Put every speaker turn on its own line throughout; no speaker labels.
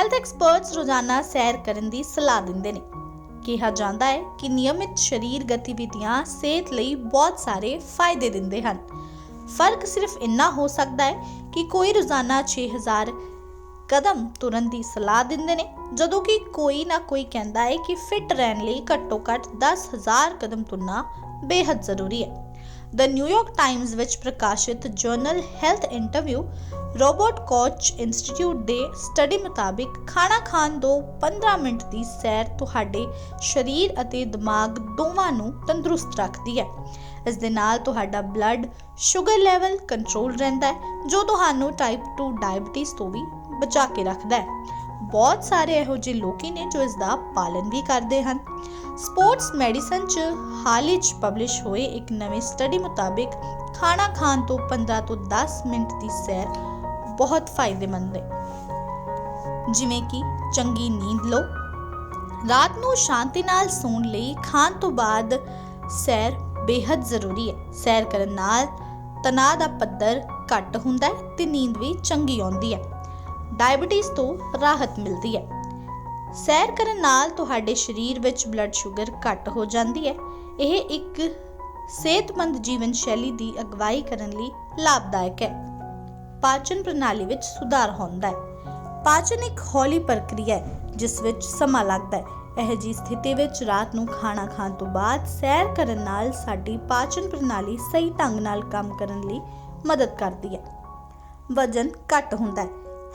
Health experts ਰੋਜ਼ਾਨਾ ਸੈਰ ਕਰਨ ਦੀ ਸਲਾਹ ਦਿੰਦੇ ਨੇ। ਕਿਹਾ ਜਾਂਦਾ ਹੈ ਕਿ ਨਿਯਮਿਤ ਸਰੀਰ ਗਤੀਵਿਧੀਆਂ ਸਿਹਤ ਲਈ ਬਹੁਤ ਸਾਰੇ ਫਾਇਦੇ ਦਿੰਦੇ ਹਨ। ਫ਼ਰਕ ਸਿਰਫ ਇੰਨਾ ਹੋ ਸਕਦਾ ਹੈ ਕਿ ਕੋਈ ਰੋਜ਼ਾਨਾ 6000 ਕਦਮ ਤੁਰਨ ਦੀ ਸਲਾਹ ਦਿੰਦੇ ਨੇ, ਜਦੋਂ ਕਿ ਕੋਈ ਨਾ ਕੋਈ ਕਹਿੰਦਾ ਹੈ ਕਿ ਫਿਟ ਰਹਿਣ ਲਈ ਘੱਟੋ ਘੱਟ 10000 ਕਦਮ ਤੁਰਨਾ ਬੇहद ਜ਼ਰੂਰੀ ਹੈ। ਦ ਨਿਊਯਾਰਕ ਟਾਈਮਜ਼ ਵਿੱਚ ਪ੍ਰਕਾਸ਼ਿਤ journal health interview Robert Koch institute ਦੇ ਸਟੱਡੀ ਮੁਤਾਬਿਕ ਖਾਣਾ ਖਾਣ ਤੋਂ 15 ਮਿੰਟ ਦੀ ਸੈਰ ਤੁਹਾਡੇ ਸਰੀਰ ਅਤੇ ਦਿਮਾਗ ਦੋਵਾਂ ਨੂੰ ਤੰਦਰੁਸਤ ਰੱਖਦੀ ਹੈ। ਇਸ ਦੇ ਨਾਲ ਤੁਹਾਡਾ ਬਲੱਡ ਸ਼ੂਗਰ ਲੈਵਲ ਕੰਟਰੋਲ ਰਹਿੰਦਾ ਹੈ, ਜੋ ਤੁਹਾਨੂੰ ਟਾਈਪ 2 ਡਾਇਬੀਟੀਜ਼ ਤੋਂ ਵੀ ਬਚਾ ਕੇ ਰੱਖਦਾ ਹੈ। ਬਹੁਤ ਸਾਰੇ ਇਹੋ ਜਿਹੇ ਲੋਕੀ ਨੇ ਜੋ ਇਸ ਦਾ ਪਾਲਨ ਵੀ ਕਰਦੇ ਹਨ। ਸਪੋਰਟਸ ਮੈਡੀਸਨ ਚ ਹਾਲ ਹੀ ਚ ਪਬਲਿਸ਼ ਹੋਏ ਇੱਕ ਨਵੇਂ ਸਟੱਡੀ ਮੁਤਾਬਿਕ ਖਾਣਾ ਖਾਣ ਤੋਂ 15 ਤੋਂ 10 ਮਿੰਟ ਦੀ ਸੈਰ ਬਹੁਤ ਫਾਇਦੇਮੰਦ ਹੈ। ਜਿਵੇਂ ਕਿ ਚੰਗੀ ਨੀਂਦ ਲਓ, ਰਾਤ ਨੂੰ ਸ਼ਾਂਤੀ ਨਾਲ ਸੌਣ ਲਈ ਖਾਣ ਤੋਂ ਬਾਅਦ ਸੈਰ ਬੇहद ਜ਼ਰੂਰੀ ਹੈ। ਸੈਰ ਕਰਨ ਨਾਲ ਤਣਾਅ ਦਾ ਪੱਧਰ ਘੱਟ ਹੁੰਦਾ ਹੈ ਤੇ ਨੀਂਦ ਵੀ ਚੰਗੀ ਆਉਂਦੀ ਹੈ। ਡਾਇਬੀਟੀਜ਼ ਤੋਂ ਰਾਹਤ ਮਿਲਦੀ ਹੈ। ਸੈਰ ਕਰਨ ਨਾਲ ਤੁਹਾਡੇ ਸਰੀਰ ਵਿੱਚ ਬਲੱਡ ਸ਼ੂਗਰ ਘੱਟ ਹੋ ਜਾਂਦੀ ਹੈ। ਇਹ ਇੱਕ ਸਿਹਤਮੰਦ ਜੀਵਨ ਸ਼ੈਲੀ ਦੀ ਅਗਵਾਈ ਕਰਨ ਲਈ ਲਾਭਦਾਇਕ ਹੈ। ਪਾਚਨ ਪ੍ਰਣਾਲੀ ਵਿੱਚ ਸੁਧਾਰ ਹੁੰਦਾ ਹੈ। ਪਾਚਨ ਇੱਕ ਹੌਲੀ ਪ੍ਰਕਿਰਿਆ ਹੈ, ਜਿਸ ਵਿੱਚ ਸਮਾਂ ਲੱਗਦਾ ਹੈ। ਇਹ ਜੀ ਸਥਿਤੀ ਵਿੱਚ ਰਾਤ ਨੂੰ ਖਾਣਾ ਖਾਣ ਤੋਂ ਬਾਅਦ ਸੈਰ ਕਰਨ ਨਾਲ ਸਾਡੀ ਪਾਚਨ ਪ੍ਰਣਾਲੀ ਸਹੀ ਢੰਗ ਨਾਲ ਕੰਮ ਕਰਨ ਲਈ ਮਦਦ ਕਰਦੀ ਹੈ। ਵਜਨ ਘੱਟ ਹੁੰਦਾ ਹੈ।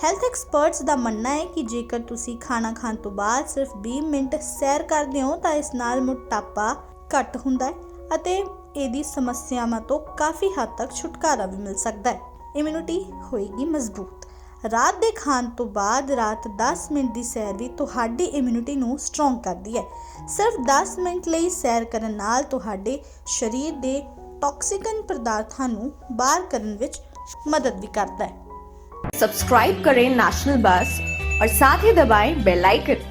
ਹੈਲਥ ਐਕਸਪਰਟਸ ਦਾ ਮੰਨਣਾ ਹੈ ਕਿ ਜੇਕਰ ਤੁਸੀਂ ਖਾਣਾ ਖਾਣ ਤੋਂ ਬਾਅਦ ਸਿਰਫ 20 ਮਿੰਟ ਸੈਰ ਕਰਦੇ ਹੋ, ਤਾਂ ਇਸ ਨਾਲ ਮੋਟਾਪਾ ਘੱਟ ਹੁੰਦਾ ਹੈ ਅਤੇ ਇਹਦੀ ਸਮੱਸਿਆਵਾਂ ਤੋਂ ਕਾਫੀ ਹੱਦ ਤੱਕ ਛੁਟਕਾਰਾ ਵੀ ਮਿਲ ਸਕਦਾ ਹੈ। ਇਮਿਊਨਿਟੀ ਹੋਏਗੀ ਮਜ਼ਬੂਤ। ਰਾਤ ਦੇ ਖਾਣ ਤੋਂ ਬਾਅਦ ਰਾਤ 10 ਮਿੰਟ ਦੀ ਸੈਰ ਵੀ ਤੁਹਾਡੀ ਇਮਿਊਨਿਟੀ ਨੂੰ ਸਟਰੋਂਗ ਕਰਦੀ ਹੈ। ਸਿਰਫ 10 ਮਿੰਟ ਲਈ ਸੈਰ ਕਰਨ ਨਾਲ ਤੁਹਾਡੇ ਸਰੀਰ ਦੇ ਟੌਕਸਿਕਨ ਪਦਾਰਥਾਂ ਨੂੰ ਬਾਹਰ ਕਰਨ ਵਿੱਚ ਮਦਦ ਵੀ ਕਰਦਾ ਹੈ।
सब्सक्राइब करें नेशनल बस और साथ ही दबाएं बेल आइकन